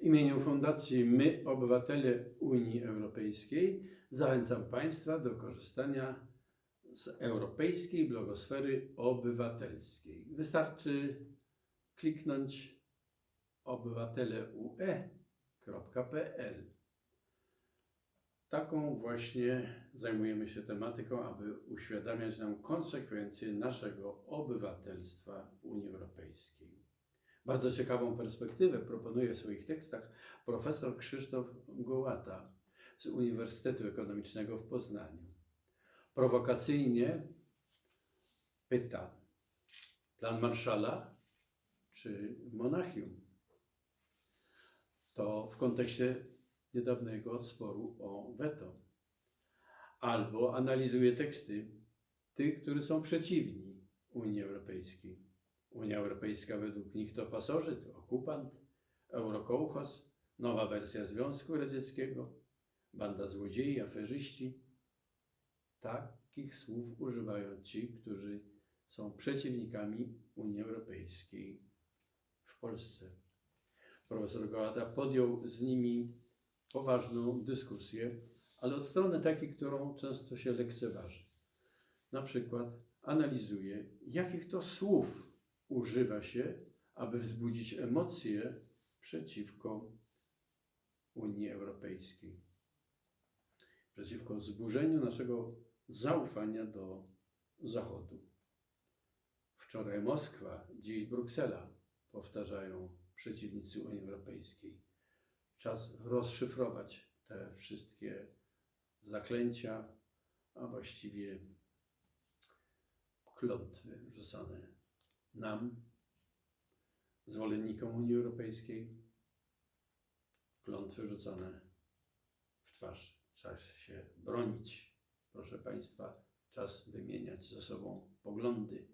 W imieniu Fundacji My, Obywatele Unii Europejskiej, zachęcam Państwa do korzystania z europejskiej blogosfery obywatelskiej. Wystarczy kliknąć obywateleue.pl. Taką właśnie zajmujemy się tematyką, aby uświadamiać nam konsekwencje naszego obywatelstwa w Unii Europejskiej. Bardzo ciekawą perspektywę proponuje w swoich tekstach profesor Krzysztof Gołata z Uniwersytetu Ekonomicznego w Poznaniu. Prowokacyjnie pyta: plan Marszala czy Monachium? To w kontekście niedawnego sporu o weto. Albo analizuje teksty tych, którzy są przeciwni Unii Europejskiej. Unia Europejska według nich to pasożyt, okupant, eurokołchos, nowa wersja Związku Radzieckiego, banda złodziei, aferzyści. Takich słów używają ci, którzy są przeciwnikami Unii Europejskiej w Polsce. Profesor Gołata podjął z nimi poważną dyskusję, ale od strony takiej, którą często się lekceważy. Na przykład analizuje, jakich to słów używa się, aby wzbudzić emocje przeciwko Unii Europejskiej, przeciwko wzburzeniu naszego zaufania do Zachodu. Wczoraj Moskwa, dziś Bruksela, powtarzają przeciwnicy Unii Europejskiej. Czas rozszyfrować te wszystkie zaklęcia, a właściwie klątwy rzucane nam, zwolennikom Unii Europejskiej, klątwy rzucane w twarz. Czas się bronić. Proszę Państwa, czas wymieniać ze sobą poglądy.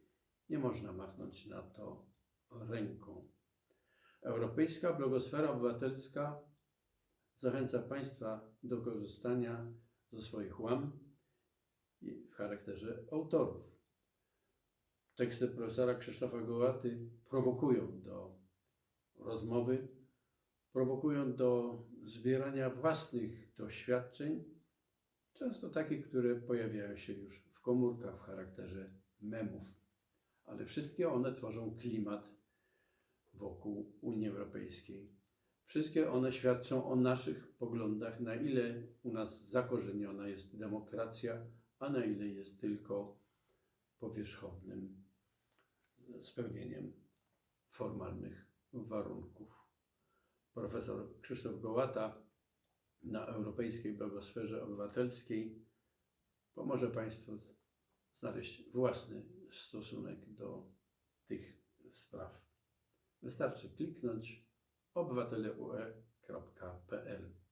Nie można machnąć na to ręką. Europejska blogosfera obywatelska zachęca Państwa do korzystania ze swoich łam w charakterze autorów. Teksty profesora Krzysztofa Gołaty prowokują do rozmowy, prowokują do zbierania własnych doświadczeń, często takich, które pojawiają się już w komórkach w charakterze memów, ale wszystkie one tworzą klimat wokół Unii Europejskiej. Wszystkie one świadczą o naszych poglądach, na ile u nas zakorzeniona jest demokracja, a na ile jest tylko powierzchownym spełnieniem formalnych warunków. Profesor Krzysztof Gołata na Europejskiej Blogosferze Obywatelskiej pomoże Państwu znaleźć własny stosunek do tych spraw. Wystarczy kliknąć obywateleue.pl